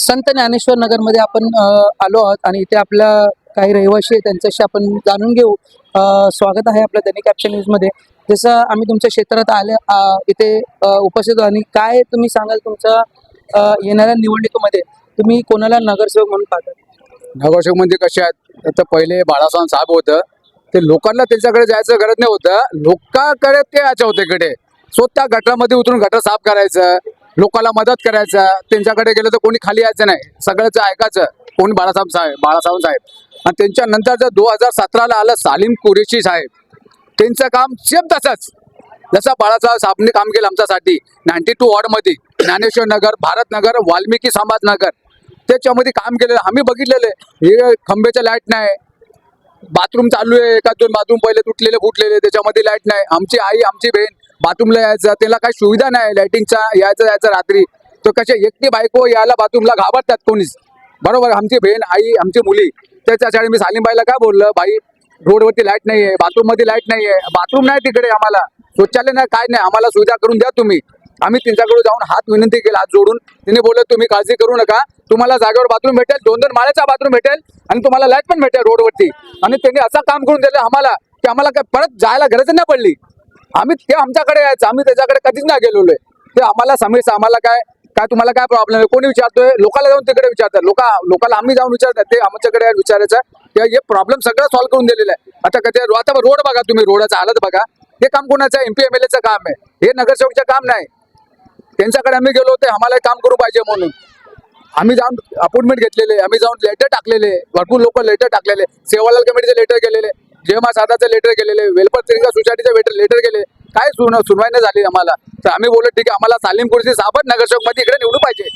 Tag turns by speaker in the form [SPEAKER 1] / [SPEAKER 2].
[SPEAKER 1] संत ज्ञानेश्वर नगरमध्ये आपण आलो आहोत आणि इथे आपल्या काही रहिवाशी आहे त्यांच्याशी आपण जाणून घेऊ. स्वागत आहे आपल्या दैनिक कॅप्शन न्यूजमध्ये जसं आम्ही तुमच्या क्षेत्रात आले इथे उपस्थित आणि काय तुम्ही सांगाल तुमच्या येणाऱ्या निवडणुकीमध्ये? तुम्ही कोणाला नगरसेवक म्हणून पाहता?
[SPEAKER 2] नगरसेवक म्हणजे कसे आहेत? तर पहिले बाळासाहेब साहेब होतं. ते लोकांना त्यांच्याकडे जायचं गरज नाही होतं लोकांकडे ते याच्या होते इकडे. स्वतः गटामध्ये उतरून गटर साफ करायचं. लोकांना मदत करायचं त्यांच्याकडे गेलं तर कोणी खाली यायचं नाही. सगळ्याच ऐकायचं. कोणी बाळासाहेब साहेब बाळासाहेब साहेब. आणि त्यांच्यानंतर जर दोन हजार सतराला आलं सालीम कुरेशी साहेब त्यांचं काम सेम तसंच. जसं बाळासाहेब साहेबने काम केलं आमच्यासाठी नाईन्टी टू वॉर्डमध्ये ज्ञानेश्वर नगर भारतनगर वाल्मिकी समाजनगर त्याच्यामध्ये काम केलेलं आम्ही बघितलेलं आहे. हे खंबेचं लाइट नाही. बाथरूम चालू आहे एका दोन बाथरूम पहिले तुटलेले फुटलेले त्याच्यामध्ये लाइट नाही. आमची आई आमची बहीण बाथरूमला यायचं त्याला काही सुविधा नाही लाईटिंगचा यायचं जायचं रात्री. तर कसे एकटी बायको यायला बाथरूमला घाबरतात कोणीच. बरोबर आमची बहीण आई आमची मुली. त्याच्यासाठी मी सालीमबाईला काय बोललं? बाई रोडवरती लाइट नाही आहे बाथरूममध्ये लाइट नाही आहे बाथरूम नाही तिकडे आम्हाला. शौचालय नाही काय नाही आम्हाला सुविधा करून द्या तुम्ही. आम्ही त्यांच्याकडे जाऊन हात विनंती केला हात जोडून. तिने बोललं तुम्ही काळजी करू नका. तुम्हाला जागेवर बाथरूम भेटेल दोन दोन माळ्याचा बाथरूम भेटेल आणि तुम्हाला लाइट पण भेटेल रोडवरती. आणि त्यांनी असं काम करून दिलं आम्हाला की आम्हाला काय परत जायला गरज नाही पडली. आम्ही ते आमच्याकडे यायचं. आम्ही त्याच्याकडे कधीच नाही गेलेलो ते आम्हाला समीर आम्हाला काय काय तुम्हाला काय प्रॉब्लेम आहे? कोणी विचारतोय? लोकांना जाऊन तिकडे विचारतात. लोक लोकांना आम्ही जाऊन विचारतात. ते आमच्याकडे विचारायचं. ते हे प्रॉब्लेम सगळं सॉल्व्ह करून दिलेलं आहे. आता कधी आता रोड बघा तुम्ही. रोडाचा हालत बघा. हे काम कोणाचं आहे? एमपी एम एल काम आहे. हे नगरसेवकचं काम नाही. त्यांच्याकडे आम्ही गेलो होते. आम्हाला काम करू पाहिजे म्हणून. आम्ही जाऊन अपॉइंटमेंट घेतलेले आम्ही जाऊन लेटर टाकलेले भरपूर लोक लेटर टाकलेले सेवालाल कमिटीचे लेटर गेलेले जेमा साधाचं लेटर केलेले वेलपर तिरंगा सोसायटीचे लेटर लेटर केले काय सुन सुनवाई नाही झाली आम्हाला. तर आम्ही बोललो ठीक आहे आम्हाला सालीम कुर्सी साबत नगरसेवकमध्ये इकडे निवडू पाहिजे.